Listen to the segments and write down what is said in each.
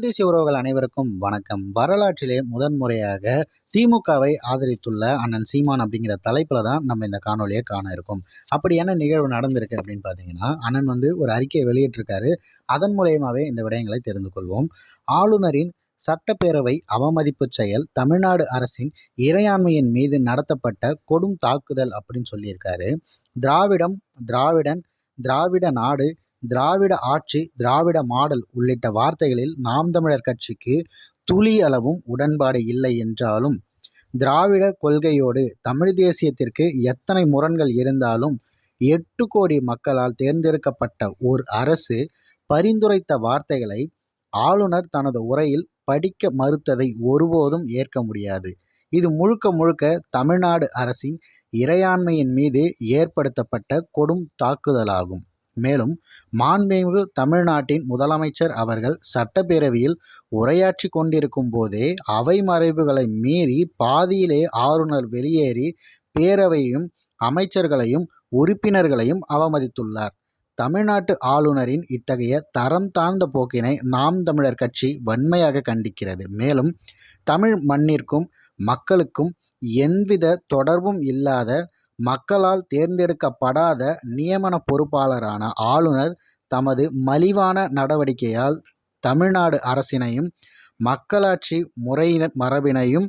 தேசிய உறவுகள் அனைவருக்கும் வணக்கம். வரலாற்றிலே முதன்முறையாக திமுகவை ஆதரித்துள்ள அண்ணன் சீமான் அப்படிங்கிற தலைப்பில் தான் நம்ம இந்த காணொலியை காண இருக்கோம். அப்படி என்ன நிகழ்வு நடந்திருக்கு அப்படின்னு பார்த்தீங்கன்னா அண்ணன் வந்து ஒரு அறிக்கையை வெளியிட்டிருக்காரு. அதன் மூலயமாவே இந்த விடயங்களை தெரிந்து கொள்வோம். ஆளுநரின் சட்டப்பேரவை அவமதிப்பு செயல் தமிழ்நாடு அரசின் இறையாண்மையின் மீது நடத்தப்பட்ட கொடும் தாக்குதல் அப்படின்னு சொல்லியிருக்காரு. திராவிடம் திராவிடன் திராவிட நாடு திராவிட ஆட்சி திராவிட மாடல் உள்ளிட்ட வார்த்தைகளில் நாம் தமிழர் கட்சிக்கு துளி அளவும் உடன்பாடு இல்லை என்றாலும் திராவிட கொள்கையோடு தமிழ் தேசியத்திற்கு எத்தனை முரண்கள் இருந்தாலும் எட்டு கோடி மக்களால் தேர்ந்தெடுக்கப்பட்ட ஓர் அரசு பரிந்துரைத்த வார்த்தைகளை ஆளுநர் தனது உரையில் படிக்க மறுத்ததை ஒருபோதும் ஏற்க முடியாது. இது முழுக்க முழுக்க தமிழ்நாடு அரசின் இறையாண்மையின் மீது ஏற்படுத்தப்பட்ட கொடும் தாக்குதலாகும். மேலும் மாண்புமிகு தமிழ்நாட்டின் முதலமைச்சர் அவர்கள் சட்டப்பேரவையில் உரையாற்றி கொண்டிருக்கும் போதே அவை மறைவுகளை மீறி பாதியிலே ஆளுநர் வெளியேறி பேரவையும் அமைச்சர்களையும் உறுப்பினர்களையும் அவமதித்துள்ளார். தமிழ்நாட்டு ஆளுநரின் இத்தகைய தரம் தாழ்ந்த போக்கினை நாம் தமிழர் கட்சி வன்மையாக கண்டிக்கிறது. மேலும் தமிழ் மண்ணிற்கும் மக்களுக்கும் எவ்வித தொடர்பும் இல்லாத மக்களால் தேர்ந்தெடுக்கப்படாத நியமன பொறுப்பாளரான ஆளுநர் தமது மலிவான நடவடிக்கையால் தமிழ்நாடு அரசினையும் மக்களாட்சி முறையின மரபினையும்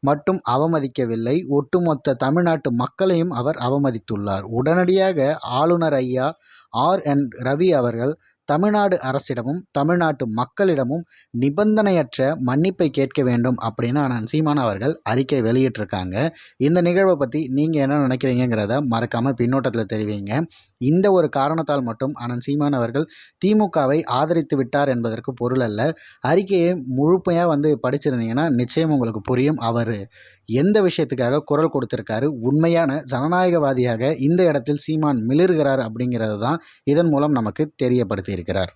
மட்டும் அவமதிக்கவில்லை ஒட்டுமொத்த தமிழ்நாட்டு மக்களையும் அவர் அவமதித்துள்ளார். உடனடியாக ஆளுநர் ஐயா ஆர் என் ரவி அவர்கள் தமிழ்நாடு அரசிடமும் தமிழ்நாட்டு மக்களிடமும் நிபந்தனையற்ற மன்னிப்பை கேட்க வேண்டும் அப்படின்னு அண்ணன் சீமான் அவர்கள் அறிக்கை வெளியிட்டிருக்காங்க. இந்த நிகழ்வை பற்றி நீங்கள் என்ன நினைக்கிறீங்கிறத மறக்காமல் பின்னோட்டத்தில் தெரிவிங்க. இந்த ஒரு காரணத்தால் மட்டும் அனந்த் சீமான் அவர்கள் திமுகவை ஆதரித்து விட்டார் என்பதற்கு பொருள் அல்ல. அறிக்கையை முழுமையாக வந்து படிச்சிருந்தீங்கன்னா நிச்சயம் உங்களுக்கு புரியும். அவர் எந்த விஷயத்துக்காக குரல் கொடுத்திருக்காரு? உண்மையான ஜனநாயகவாதியாக இந்த இடத்தில் சீமான் மிளிர்கிறார் அப்படிங்கிறது தான் இதன் மூலம் நமக்கு தெரியப்படுத்தியிருக்கிறார்.